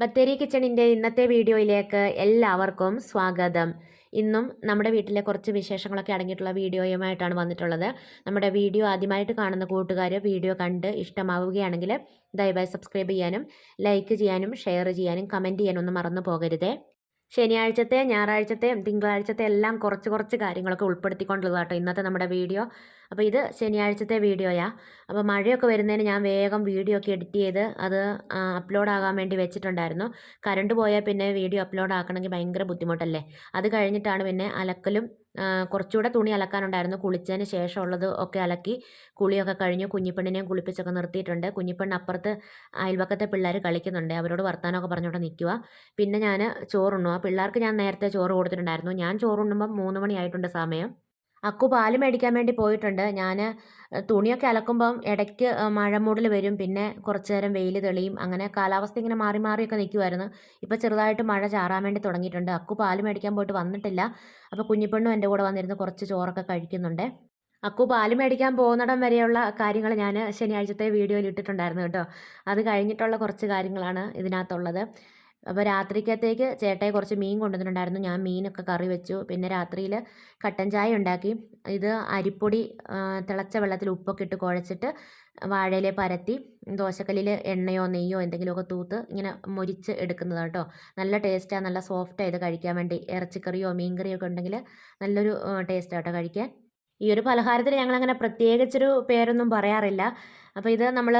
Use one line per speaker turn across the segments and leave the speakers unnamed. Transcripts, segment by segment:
ബത്തേരി കിച്ചണിന്റെ ഇന്നത്തെ വീഡിയോയിലേക്ക് എല്ലാവർക്കും സ്വാഗതം. ഇന്നും നമ്മുടെ വീട്ടിലെ കുറച്ച് വിശേഷങ്ങളൊക്കെ അടങ്ങിയിട്ടുള്ള വീഡിയോയുമായിട്ടാണ് വന്നിട്ടുള്ളത്. നമ്മുടെ വീഡിയോ ആദ്യമായിട്ട് കാണുന്ന കൂട്ടുകാർ വീഡിയോ കണ്ട് ഇഷ്ടമാവുകയാണെങ്കിൽ ദയവായി സബ്സ്ക്രൈബ് ചെയ്യാനും ലൈക്ക് ചെയ്യാനും ഷെയർ ചെയ്യാനും കമന്റ് ചെയ്യാനും ഒന്നും മറന്നു പോകരുതേ. ശനിയാഴ്ചത്തെ ഞായറാഴ്ചത്തെ തിങ്കളാഴ്ചത്തെ എല്ലാം കുറച്ച് കുറച്ച് കാര്യങ്ങളൊക്കെ ഉൾപ്പെടുത്തിക്കൊണ്ടുള്ളതാട്ടോ ഇന്നത്തെ നമ്മുടെ വീഡിയോ. അപ്പോൾ ഇത് ശനിയാഴ്ചത്തെ വീഡിയോയാണ് അപ്പോൾ മഴയൊക്കെ വരുന്നതിന് ഞാൻ വേഗം വീഡിയോ ഒക്കെ എഡിറ്റ് ചെയ്ത് അത് അപ്ലോഡ് ആകാൻ വേണ്ടി വെച്ചിട്ടുണ്ടായിരുന്നു. കറണ്ട് പോയാൽ പിന്നെ വീഡിയോ അപ്ലോഡ് ആക്കണമെങ്കിൽ ഭയങ്കര ബുദ്ധിമുട്ടല്ലേ? അത് കഴിഞ്ഞിട്ടാണ് പിന്നെ അലക്കലും കുറച്ചുകൂടെ തുണി അലക്കാനുണ്ടായിരുന്നു. കുളിച്ചതിന് ശേഷമുള്ളത് ഒക്കെ അലക്കി കുളിയൊക്കെ കഴിഞ്ഞു കുഞ്ഞിപ്പെണ്ണിനെയും കുളിപ്പിച്ചൊക്കെ നിർത്തിയിട്ടുണ്ട്. കുഞ്ഞിപ്പെണ്ണ് അപ്പുറത്ത് അയൽവക്കത്തെ പിള്ളേർ കളിക്കുന്നുണ്ട്. അവരോട് വർത്താനമൊക്കെ പറഞ്ഞുകൊണ്ട് നിൽക്കുക. പിന്നെ ഞാൻ ചോറുണ്ണുക പിള്ളേർക്ക് ഞാൻ നേരത്തെ ചോറ് കൊടുത്തിട്ടുണ്ടായിരുന്നു. ഞാൻ ചോറുണ്ണുമ്പം മൂന്ന് മണിയായിട്ടുണ്ട് സമയം. അക്കു പാൽ മേടിക്കാൻ വേണ്ടി പോയിട്ടുണ്ട്. ഞാൻ തുണിയൊക്കെ അലക്കുമ്പം ഇടയ്ക്ക് മഴ മൂടൽ വരും. പിന്നെ കുറച്ച് നേരം വെയിൽ തെളിയും. അങ്ങനെ കാലാവസ്ഥ ഇങ്ങനെ മാറി മാറിയൊക്കെ നിൽക്കുമായിരുന്നു ഇപ്പോൾ ചെറുതായിട്ട് മഴ ചാറാൻ വേണ്ടി തുടങ്ങിയിട്ടുണ്ട്. അക്കു പാൽ മേടിക്കാൻ പോയിട്ട് വന്നിട്ടില്ല. അപ്പോൾ കുഞ്ഞിപ്പെണ്ണും എന്റെ കൂടെ വന്നിരുന്ന്. കുറച്ച് ചോറൊക്കെ കഴിക്കുന്നുണ്ട്. അക്കു പാൽ മേടിക്കാൻ പോകുന്നിടം വരെയുള്ള കാര്യങ്ങൾ ഞാൻ ശനിയാഴ്ചത്തെ വീഡിയോയിൽ ഇട്ടിട്ടുണ്ടായിരുന്നു കേട്ടോ. അത് കഴിഞ്ഞിട്ടുള്ള കുറച്ച് കാര്യങ്ങളാണ് ഇതിനകത്തുള്ളത്. അപ്പോൾ രാത്രിക്കത്തേക്ക് ചേട്ടായി കുറച്ച് മീൻ കൊണ്ടുവന്നിട്ടുണ്ടായിരുന്നു. ഞാൻ മീനൊക്കെ കറി വെച്ചു. പിന്നെ രാത്രിയിൽ കട്ടൻ ചായ ഉണ്ടാക്കി. ഇത് അരിപ്പൊടി തിളച്ച വെള്ളത്തിൽ ഉപ്പൊക്കെ ഇട്ട് കുഴച്ചിട്ട് വാഴയിലെ പരത്തി ദോശക്കല്ലിൽ എണ്ണയോ നെയ്യോ എന്തെങ്കിലുമൊക്കെ തൂത്ത് ഇങ്ങനെ മുരിച്ച് എടുക്കുന്നതാണ് കേട്ടോ നല്ല ടേസ്റ്റാണ് നല്ല സോഫ്റ്റാണ് ഇത് കഴിക്കാൻ വേണ്ടി. ഇറച്ചിക്കറിയോ മീൻകറിയോ ഒക്കെ ഉണ്ടെങ്കിൽ നല്ലൊരു ടേസ്റ്റാണ് കേട്ടോ കഴിക്കാൻ. ഈ ഒരു പലഹാരത്തിന് ഞങ്ങളങ്ങനെ പ്രത്യേകിച്ചൊരു പേരൊന്നും പറയാറില്ല. അപ്പോൾ ഇത് നമ്മൾ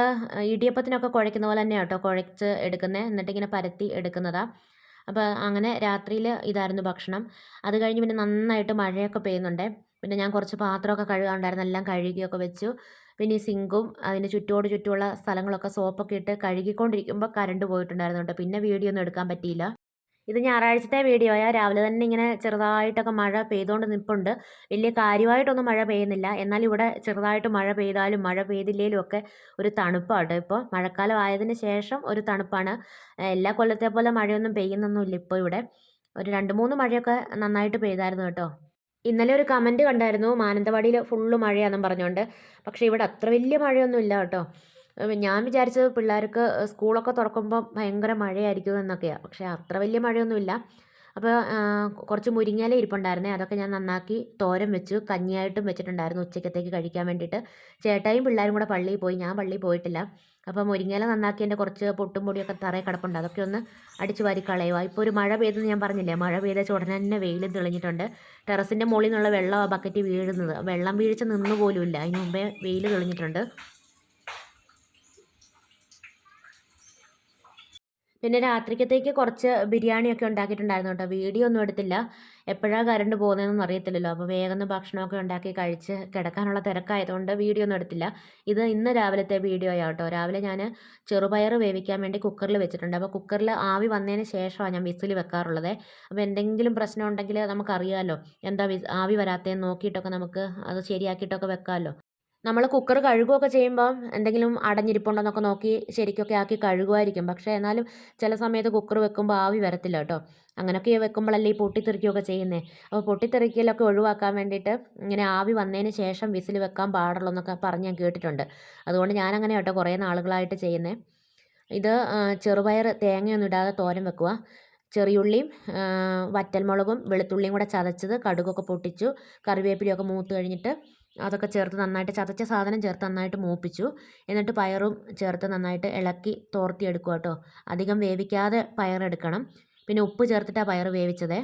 ഇടിയപ്പത്തിനൊക്കെ കുഴയ്ക്കുന്ന പോലെ തന്നെയാണ് കേട്ടോ കുഴച്ച് എടുക്കുന്നത് എന്നിട്ട് ഇങ്ങനെ പരത്തി എടുക്കുന്നതാണ് അപ്പോൾ അങ്ങനെ രാത്രിയിൽ ഇതായിരുന്നു ഭക്ഷണം. അത് കഴിഞ്ഞ് പിന്നെ നന്നായിട്ട് മഴയൊക്കെ പെയ്യുന്നുണ്ട്. പിന്നെ ഞാൻ കുറച്ച് പാത്രമൊക്കെ കഴുകാനുണ്ടായിരുന്നു എല്ലാം കഴുകിയൊക്കെ വെച്ചു. പിന്നെ ഈ സിങ്കും അതിന് ചുറ്റോട് ചുറ്റുമുള്ള സ്ഥലങ്ങളൊക്കെ സോപ്പൊക്കെ ഇട്ട് കഴുകിക്കൊണ്ടിരിക്കുമ്പോൾ കറണ്ട് പോയിട്ടുണ്ടായിരുന്നു കേട്ടോ പിന്നെ വീഡിയോ ഒന്നും എടുക്കാൻ പറ്റിയില്ല. ഇത് ഞായറാഴ്ചത്തെ വീഡിയോയാ രാവിലെ തന്നെ ഇങ്ങനെ ചെറുതായിട്ടൊക്കെ മഴ പെയ്തുകൊണ്ട് നിൽപ്പുണ്ട് വലിയ കാര്യമായിട്ടൊന്നും മഴ പെയ്യുന്നില്ല. എന്നാൽ ഇവിടെ ചെറുതായിട്ട് മഴ പെയ്താലും മഴ പെയ്തില്ലേലും ഒക്കെ ഒരു തണുപ്പാട്ടോ ഇപ്പോൾ മഴക്കാലം ആയതിന് ശേഷം ഒരു തണുപ്പാണ്. എല്ലാ കൊല്ലത്തെ പോലെ മഴയൊന്നും പെയ്യുന്നൊന്നുമില്ല ഇപ്പോൾ ഇവിടെ. ഒരു രണ്ട് മൂന്ന് മഴയൊക്കെ നന്നായിട്ട് പെയ്തായിരുന്നു കേട്ടോ. ഇന്നലെ ഒരു കമന്റ് കണ്ടായിരുന്നു മാനന്തവാടിയിൽ ഫുള്ള് മഴയാണെന്നും പറഞ്ഞുകൊണ്ട് പക്ഷേ ഇവിടെ അത്ര വലിയ മഴയൊന്നും ഇല്ല കേട്ടോ. ഞാൻ വിചാരിച്ചത് പിള്ളേർക്ക് സ്കൂളൊക്കെ തുറക്കുമ്പോൾ ഭയങ്കര മഴയായിരിക്കും എന്നൊക്കെയാണ് പക്ഷേ അത്ര വലിയ മഴയൊന്നുമില്ല. അപ്പോൾ കുറച്ച് മുരിങ്ങയില ഇരിപ്പുണ്ടായിരുന്നേ അതൊക്കെ ഞാൻ നന്നാക്കി തോരൻ വെച്ചു കഞ്ഞിയായിട്ടും വെച്ചിട്ടുണ്ടായിരുന്നു ഉച്ചക്കത്തേക്ക് കഴിക്കാൻ വേണ്ടിയിട്ട്. ചേട്ടായും പിള്ളേരും കൂടെ പള്ളിയിൽ പോയി ഞാൻ പള്ളിയിൽ പോയിട്ടില്ല. അപ്പോൾ മുരിങ്ങയില നന്നാക്കിയതിന്റെ കുറച്ച് പൊട്ടും പൊടിയൊക്കെ തറയിൽ കിടപ്പുണ്ട് അതൊക്കെ ഒന്ന് അടിച്ച് വാരി കളയുക ഇപ്പോൾ ഒരു മഴ പെയ്തെന്ന് ഞാൻ പറഞ്ഞില്ലേ മഴ പെയ്ത ഉടനെ തന്നെ വെയിലും തെളിഞ്ഞിട്ടുണ്ട്. ടെറസിന്റെ മുകളിൽ നിന്നുള്ള വെള്ളം ആ ബക്കറ്റ് വീഴുന്നത്. വെള്ളം വീഴ്ച നിന്നു പോലുമില്ല അതിന് മുമ്പേ വെയിൽ തെളിഞ്ഞിട്ടുണ്ട്. പിന്നെ രാത്രിക്കത്തേക്ക് കുറച്ച് ബിരിയാണിയൊക്കെ ഉണ്ടാക്കിയിട്ടുണ്ടായിരുന്നു കേട്ടോ. വീഡിയോ ഒന്നും എടുത്തില്ല. എപ്പോഴാണ് കറണ്ട് പോകുന്നതെന്നൊന്നും അറിയത്തില്ലല്ലോ. അപ്പോൾ വേഗം ഭക്ഷണമൊക്കെ ഉണ്ടാക്കി കഴിച്ച് കിടക്കാനുള്ള തിരക്കായതുകൊണ്ട് വീഡിയോ ഒന്നും എടുത്തില്ല. ഇത് ഇന്ന് രാവിലത്തെ വീഡിയോ കേട്ടോ. രാവിലെ ഞാൻ ചെറുപയർ വേവിക്കാൻ വേണ്ടി കുക്കറിൽ വെച്ചിട്ടുണ്ട്. അപ്പോൾ കുക്കറിൽ ആവി വന്നതിന് ശേഷമാണ് ഞാൻ വിസിൽ വെക്കാറുള്ളത്. അപ്പോൾ എന്തെങ്കിലും പ്രശ്നം ഉണ്ടെങ്കിൽ നമുക്കറിയാമല്ലോ. എന്താ ആവി വരാത്തതെന്ന് നോക്കിയിട്ടൊക്കെ നമുക്ക് അത് ശരിയാക്കിയിട്ടൊക്കെ വെക്കാമല്ലോ. നമ്മൾ കുക്കർ കഴുകുകയൊക്കെ ചെയ്യുമ്പോൾ എന്തെങ്കിലും അടഞ്ഞിരിപ്പുണ്ടോ എന്നൊക്കെ നോക്കി ശരിക്കൊക്കെ ആക്കി കഴുകുമായിരിക്കും പക്ഷേ എന്നാലും ചില സമയത്ത് കുക്കർ വെക്കുമ്പോൾ ആവി വരത്തില്ല കേട്ടോ. അങ്ങനെയൊക്കെ വെക്കുമ്പോഴല്ലേ ഈ പൊട്ടിത്തെറിക്കുകയൊക്കെ ചെയ്യുന്നത് അപ്പോൾ പൊട്ടിത്തെറിക്കലൊക്കെ ഒഴിവാക്കാൻ വേണ്ടിയിട്ട് ഇങ്ങനെ ആവി വന്നതിന് ശേഷം വിസിൽ വെക്കാൻ പാടുള്ളൂ എന്നൊക്കെ പറഞ്ഞ് ഞാൻ കേട്ടിട്ടുണ്ട്. അതുകൊണ്ട് ഞാനങ്ങനെ കേട്ടോ കുറേ നാളുകളായിട്ട് ചെയ്യുന്നത് ഇത് ചെറുപയർ തേങ്ങയൊന്നും ഇടാതെ തോരൻ വെക്കുക ചെറിയുള്ളിയും വറ്റൽമുളകും വെളുത്തുള്ളിയും കൂടെ ചതച്ചത് കടുകൊക്കെ പൊട്ടിച്ചു കറിവേപ്പിലയൊക്കെ മൂത്ത് കഴിഞ്ഞിട്ട് അതൊക്കെ ചേർത്ത് നന്നായിട്ട് ചതച്ച സാധനം ചേർത്ത് നന്നായിട്ട് മൂപ്പിച്ചു. എന്നിട്ട് പയറും ചേർത്ത് നന്നായിട്ട് ഇളക്കി തോർത്തിയെടുക്കുക കേട്ടോ അധികം വേവിക്കാതെ പയറെടുക്കണം. പിന്നെ ഉപ്പ് ചേർത്തിട്ടാണ് പയർ വേവിച്ചത്.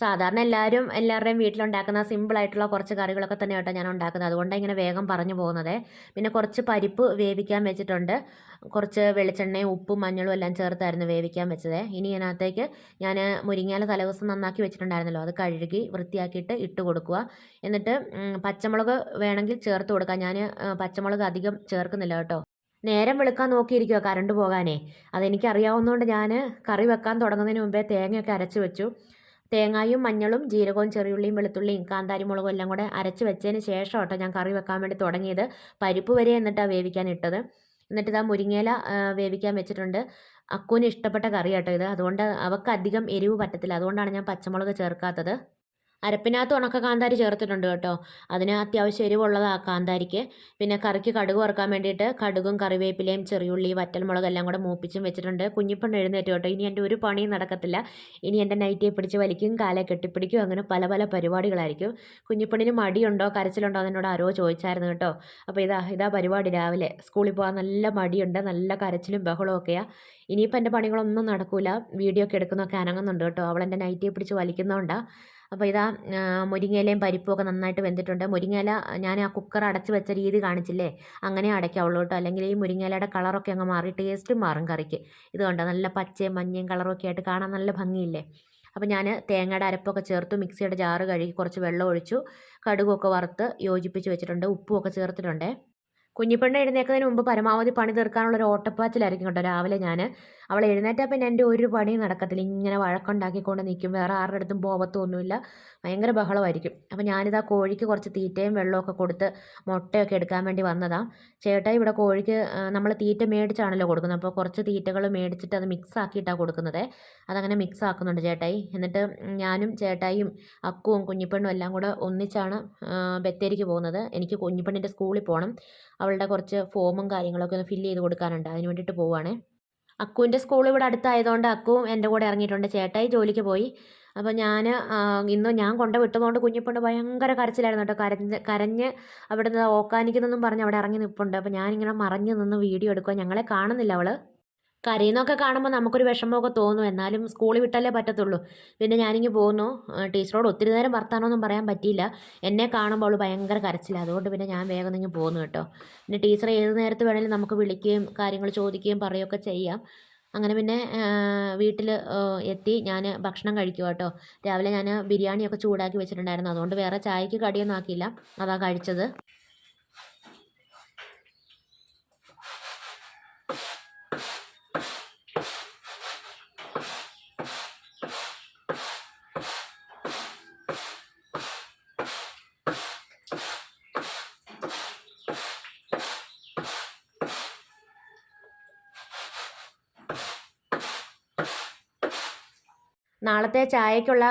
സാധാരണ എല്ലാവരും എല്ലാവരുടെയും വീട്ടിലുണ്ടാക്കുന്ന സിമ്പിൾ ആയിട്ടുള്ള കുറച്ച് കറികളൊക്കെ തന്നെ കേട്ടോ ഞാൻ ഉണ്ടാക്കുന്നത്. അതുകൊണ്ടാണ് ഇങ്ങനെ വേഗം പറഞ്ഞു പോകുന്നത്. പിന്നെ കുറച്ച് പരിപ്പ് വേവിക്കാൻ വെച്ചിട്ടുണ്ട്. കുറച്ച് വെളിച്ചെണ്ണയും ഉപ്പും മഞ്ഞളും എല്ലാം ചേർത്തായിരുന്നു വേവിക്കാൻ വെച്ചത്. ഇനി ഇതിനകത്തേക്ക് ഞാൻ മുരിങ്ങാല തലേദിവസം നന്നാക്കി വെച്ചിട്ടുണ്ടായിരുന്നല്ലോ. അത് കഴുകി വൃത്തിയാക്കിയിട്ട് ഇട്ട് കൊടുക്കുക. എന്നിട്ട് പച്ചമുളക് വേണമെങ്കിൽ ചേർത്ത് കൊടുക്കുക ഞാൻ പച്ചമുളക് അധികം ചേർക്കുന്നില്ല കേട്ടോ. നേരം വെളുക്കാൻ നോക്കിയിരിക്കുക കറണ്ട് പോകാനേ. അതെനിക്കറിയാവുന്നതുകൊണ്ട് ഞാൻ കറി വെക്കാൻ തുടങ്ങുന്നതിന് മുമ്പേ തേങ്ങയൊക്കെ അരച്ച് വെച്ചു. തേങ്ങായും മഞ്ഞളും ജീരകവും ചെറിയുള്ളിയും വെളുത്തുള്ളിയും കാന്താരി മുളകും എല്ലാം കൂടെ അരച്ച് വെച്ചതിന് ശേഷം കേട്ടോ ഞാൻ കറി വെക്കാൻ വേണ്ടി തുടങ്ങിയത് പരിപ്പ് വരെ എന്നിട്ടാണ് വേവിക്കാൻ ഇട്ടത്. എന്നിട്ട് ഇതാ മുരിങ്ങയില വേവിക്കാൻ വെച്ചിട്ടുണ്ട്. അക്കുവിന് ഇഷ്ടപ്പെട്ട കറി കേട്ടോ ഇത്. അതുകൊണ്ട് അവൾക്ക് അധികം എരിവ് പറ്റത്തില്ല. അതുകൊണ്ടാണ് ഞാൻ പച്ചമുളക് ചേർക്കാത്തത്. അരപ്പിനകത്ത് ഉണക്ക കാന്താരി ചേർത്തിട്ടുണ്ട് കേട്ടോ. അതിന് അത്യാവശ്യം എരിവുള്ളതാണ് കാന്താരിക്ക്. പിന്നെ കറിക്ക് കടുക് വറുക്കാൻ വേണ്ടിയിട്ട് കടുകും കറിവേപ്പിലയും ചെറിയുള്ളി വറ്റൽമുളക് എല്ലാം കൂടെ മൂപ്പിച്ചും വെച്ചിട്ടുണ്ട്. കുഞ്ഞിപ്പണ്ണ് എഴുന്നേറ്റ് കേട്ടോ. ഇനി എന്റെ ഒരു പണിയും നടക്കത്തില്ല. ഇനി എന്റെ നൈറ്റിയെ പിടിച്ച് വലിക്കും കാലെ കെട്ടിപ്പിടിക്കും. അങ്ങനെ പല പല പരിപാടികളായിരിക്കും. കുഞ്ഞിപ്പണ്ണിന് മടിയുണ്ടോ? കരച്ചിലുണ്ടോ? എന്നോട് ആരോ ചോദിച്ചായിരുന്നു കേട്ടോ. അപ്പോൾ ഇതാ ഇതാ പരിപാടി രാവിലെ. സ്കൂളിൽ പോകാൻ നല്ല മടിയുണ്ട്. നല്ല കരച്ചിലും ബഹളവും ഒക്കെയാണ് ഇനിയിപ്പോൾ എന്റെ പണികളൊന്നും നടക്കില്ല വീഡിയോ ഒക്കെ എടുക്കുന്നൊക്കെ അനങ്ങുന്നുണ്ട് കേട്ടോ. അവളെന്റെ നൈറ്റിയെ പിടിച്ച് വലിക്കുന്നതുകൊണ്ടാണ് അപ്പോൾ ഇതാ മുരിങ്ങയിലയും പരിപ്പും ഒക്കെ നന്നായിട്ട് വെന്തിട്ടുണ്ട്. മുരിങ്ങയില ഞാൻ ആ കുക്കർ അടച്ച് വെച്ച രീതി കാണിച്ചില്ലേ? അങ്ങനെ അടയ്ക്കാവുള്ളൂ കേട്ടോ. അല്ലെങ്കിൽ ഈ മുരിങ്ങയിലയുടെ കളറൊക്കെ അങ്ങ് മാറി ടേസ്റ്റും മാറും കറിക്ക്. ഇത് കണ്ടോ? നല്ല പച്ചയും മഞ്ഞയും കളറൊക്കെ ആയിട്ട് കാണാൻ നല്ല ഭംഗിയില്ലേ? അപ്പോൾ ഞാൻ തേങ്ങയുടെ അരപ്പൊക്കെ ചേർത്ത് മിക്സിയുടെ ജാറ് കഴുകി കുറച്ച് വെള്ളം ഒഴിച്ചു കടുകൊക്കെ വറുത്ത് യോജിപ്പിച്ച് വെച്ചിട്ടുണ്ട് ഉപ്പുമൊക്കെ ചേർത്തിട്ടുണ്ട്. കുഞ്ഞിപ്പെണ്ണ് എഴുന്നേൽക്കുന്നതിന് മുമ്പ് പരമാവധി പണി തീർക്കാനുള്ള ഒരു ഓട്ടപ്പാച്ചിലായിരിക്കും കേട്ടോ. രാവിലെ ഞാൻ അവൾ എഴുന്നേറ്റാൽ പിന്നെ എന്റെ ഒരു പണിയും നടക്കത്തില്ല. ഇങ്ങനെ വഴക്കുണ്ടാക്കിക്കൊണ്ട് നിൽക്കും. വേറെ ആരുടെ അടുത്തും പോകത്തൊന്നുമില്ല ഭയങ്കര ബഹളമായിരിക്കും. അപ്പോൾ ഞാനിതാ കോഴിക്ക് കുറച്ച് തീറ്റയും വെള്ളമൊക്കെ കൊടുത്ത് മുട്ടയൊക്കെ എടുക്കാൻ വേണ്ടി വന്നതാണ് ചേട്ടാ ഇവിടെ കോഴിക്ക് നമ്മൾ തീറ്റ മേടിച്ചാണല്ലോ കൊടുക്കുന്നത്. അപ്പോൾ കുറച്ച് തീറ്റകൾ മേടിച്ചിട്ട് അത് മിക്സ് ആക്കിയിട്ടാണ് കൊടുക്കുന്നത്. അതങ്ങനെ മിക്സ് ആക്കുന്നുണ്ട് ചേട്ടായി. എന്നിട്ട് ഞാനും ചേട്ടായിയും അക്കുവും കുഞ്ഞിപ്പെണ്ണും എല്ലാം കൂടെ ഒന്നിച്ചാണ് ബത്തേരിക്ക് പോകുന്നത്. എനിക്ക് കുഞ്ഞിപ്പെണ്ണിന്റെ സ്കൂളിൽ പോകണം. അവളുടെ കുറച്ച് ഫോമും കാര്യങ്ങളൊക്കെ ഒന്ന് ഫില്ല് ചെയ്ത് കൊടുക്കാനുണ്ട്. അതിന് വേണ്ടിയിട്ട് പോവുകയാണേ അക്കുവിന്റെ സ്കൂൾ ഇവിടെ അടുത്തായതുകൊണ്ട് അക്കുവും എന്റെ കൂടെ ഇറങ്ങിയിട്ടുണ്ട്. ചേട്ടായി ജോലിക്ക് പോയി. അപ്പോൾ ഞാൻ ഇന്ന് ഞാൻ കൊണ്ട് വിട്ടതുകൊണ്ട് കുഞ്ഞിപ്പണ്ട് ഭയങ്കര കരച്ചിലായിരുന്നു കേട്ടോ. കരഞ്ഞ് കരഞ്ഞ് അവിടെ നിന്ന് ഓക്കാനിക്കുന്നതെന്നും പറഞ്ഞ് അവിടെ ഇറങ്ങി നിൽപ്പുണ്ട് അപ്പോൾ ഞാനിങ്ങനെ മറഞ്ഞ് നിന്ന് വീഡിയോ എടുക്കുക ഞങ്ങളെ കാണുന്നില്ല അവൾ കരയുന്നതൊക്കെ കാണുമ്പോൾ നമുക്കൊരു വിഷമമൊക്കെ തോന്നും. എന്നാലും സ്കൂളിൽ വിട്ടല്ലേ പറ്റത്തുള്ളൂ. പിന്നെ ഞാനിങ്ങ് പോകുന്നു ടീച്ചറോട് ഒത്തിരി നേരം വർത്താനമൊന്നും പറയാൻ പറ്റിയില്ല. എന്നെ കാണുമ്പോൾ അവൾ ഭയങ്കര കരച്ചില്ല അതുകൊണ്ട് പിന്നെ ഞാൻ വേഗം ഇങ്ങ് പോകുന്നു കേട്ടോ. പിന്നെ ടീച്ചർ ഏത് നേരത്ത് വേണമെങ്കിലും നമുക്ക് വിളിക്കുകയും കാര്യങ്ങൾ ചോദിക്കുകയും പറയുകയൊക്കെ ചെയ്യാം. അങ്ങനെ പിന്നെ വീട്ടിൽ എത്തി ഞാൻ ഭക്ഷണം കഴിക്കുക കേട്ടോ. രാവിലെ ഞാൻ ബിരിയാണിയൊക്കെ ചൂടാക്കി വെച്ചിട്ടുണ്ടായിരുന്നു. അതുകൊണ്ട് വേറെ ചായക്ക് കടിയൊന്നും ആക്കിയില്ല. അതാ കഴിച്ചത്. നാളത്തെ ചായക്കുള്ള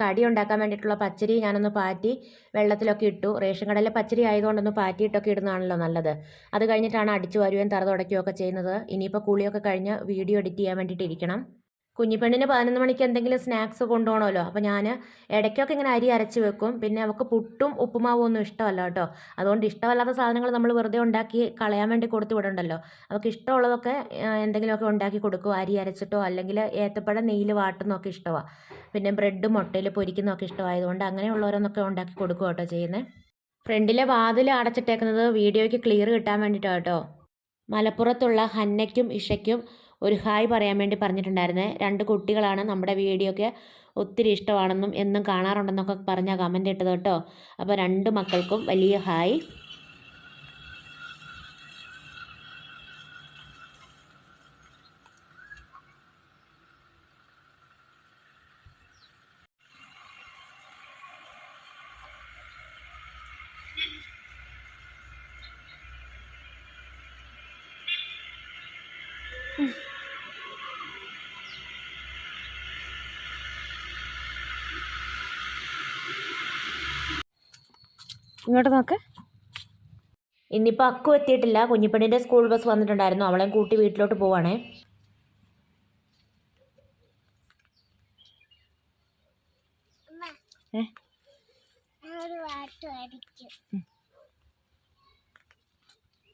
കടി ഉണ്ടാക്കാൻ വേണ്ടിയിട്ടുള്ള പച്ചരി ഞാനൊന്ന് പാറ്റി വെള്ളത്തിലൊക്കെ ഇട്ടു. റേഷൻ കടയിലെ പച്ചരി ആയതുകൊണ്ടൊന്ന് പാറ്റിയിട്ടൊക്കെ ഇടുന്നതാണല്ലോ നല്ലത്. അത് കഴിഞ്ഞിട്ടാണ് അടിച്ചു വരുകയും തറ തുടയ്ക്കുകയൊക്കെ ചെയ്യുന്നത്. ഇനിയിപ്പോൾ കുളിയൊക്കെ കഴിഞ്ഞ് വീഡിയോ എഡിറ്റ് ചെയ്യാൻ വേണ്ടിയിട്ട് ഇരിക്കണം. കുഞ്ഞിപ്പെണ്ണിന് പതിനൊന്ന് മണിക്ക് എന്തെങ്കിലും സ്നാക്സ് കൊണ്ടുപോകണമല്ലോ. അപ്പോൾ ഞാൻ ഇടയ്ക്കൊക്കെ ഇങ്ങനെ അരി അരച്ച് വെക്കും. പിന്നെ അവൾക്ക് പുട്ടും ഉപ്പുമാവും ഒന്നും ഇഷ്ടമല്ല കേട്ടോ. അതുകൊണ്ട് ഇഷ്ടമല്ലാത്ത സാധനങ്ങൾ നമ്മൾ വെറുതെ ഉണ്ടാക്കി കളയാൻ വേണ്ടി കൊടുത്തു വിടണ്ടല്ലോ. അവൾക്ക് ഇഷ്ടമുള്ളതൊക്കെ എന്തെങ്കിലുമൊക്കെ ഉണ്ടാക്കി കൊടുക്കും. അരി അരച്ചിട്ടോ അല്ലെങ്കിൽ ഏത്തപ്പഴം നെയ്യിൽ വാട്ടുന്നൊക്കെ ഇഷ്ടമാണ് പിന്നെ ബ്രെഡ് മുട്ടയിൽ പൊരിക്കുന്നതൊക്കെ ഇഷ്ടമായതുകൊണ്ട് അങ്ങനെയുള്ളവരൊന്നൊക്കെ ഉണ്ടാക്കി കൊടുക്കും കേട്ടോ ചെയ്യുന്നത് ഫ്രണ്ടിലെ വാതിൽ അടച്ചിട്ടേക്കുന്നത് വീഡിയോയ്ക്ക് ക്ലിയർ കിട്ടാൻ വേണ്ടിയിട്ടാണ് കേട്ടോ. മലപ്പുറത്തുള്ള ഹന്നയ്ക്കും ഇഷയ്ക്കും ഒരു ഹായ് പറയാൻ വേണ്ടി പറഞ്ഞിട്ടുണ്ടായിരുന്നേ. രണ്ട് കുട്ടികളാണ് നമ്മുടെ വീഡിയോ ഒക്കെ ഒത്തിരി ഇഷ്ടമാണെന്നും എന്നും കാണാറുണ്ടെന്നൊക്കെ പറഞ്ഞാൽ കമന്റ് ഇട്ടത് കേട്ടോ. അപ്പോൾ രണ്ട് മക്കൾക്കും വലിയ ഹായ്.
ഇങ്ങോട്ട് നോക്ക്.
ഇന്നിപ്പോൾ അക്കു എത്തിയിട്ടില്ല. കുഞ്ഞിപ്പണിന്റെ സ്കൂൾ ബസ് വന്നിട്ടുണ്ടായിരുന്നു. അവളെയും കൂട്ടി വീട്ടിലോട്ട് പോവാണേ.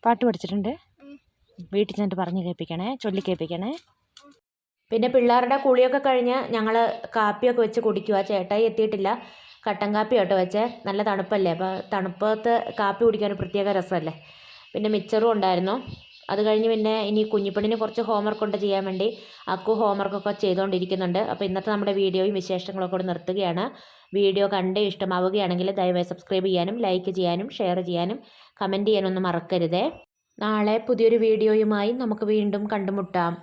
പാട്ട് പഠിച്ചിട്ടുണ്ട്. വീട്ടിൽ ചെന്നിട്ട് പറഞ്ഞ് കേൾപ്പിക്കണേ ചൊല്ലി കേൾപ്പിക്കണേ.
പിന്നെ പിള്ളേരുടെ കുളിയൊക്കെ കഴിഞ്ഞ് ഞങ്ങൾ കാപ്പിയൊക്കെ വെച്ച് കുടിക്കുക ചേട്ടായി എത്തിയിട്ടില്ല. കട്ടൻ കാപ്പി കേട്ടോ വെച്ചേ. നല്ല തണുപ്പല്ലേ? അപ്പോൾ തണുപ്പത്ത് കാപ്പി കുടിക്കാൻ ഒരു പ്രത്യേക രസമല്ലേ? പിന്നെ മിച്ചറും ഉണ്ടായിരുന്നു. അത് കഴിഞ്ഞ് പിന്നെ ഇനി കുഞ്ഞിപ്പണിന് കുറച്ച് ഹോംവർക്ക് ഉണ്ട് ചെയ്യാൻ വേണ്ടി. അക്കു ഹോംവർക്കൊക്കെ ചെയ്തുകൊണ്ടിരിക്കുന്നുണ്ട് അപ്പോൾ ഇന്നത്തെ നമ്മുടെ വീഡിയോയും വിശേഷങ്ങളൊക്കെ കൂടെ നിർത്തുകയാണ്. വീഡിയോ കണ്ട് ഇഷ്ടമാവുകയാണെങ്കിൽ ദയവായി സബ്സ്ക്രൈബ് ചെയ്യാനും ലൈക്ക് ചെയ്യാനും ഷെയർ ചെയ്യാനും കമന്റ് ചെയ്യാനൊന്നും മറക്കരുതേ. നാളെ പുതിയൊരു വീഡിയോയുമായി നമുക്ക് വീണ്ടും കണ്ടുമുട്ടാം.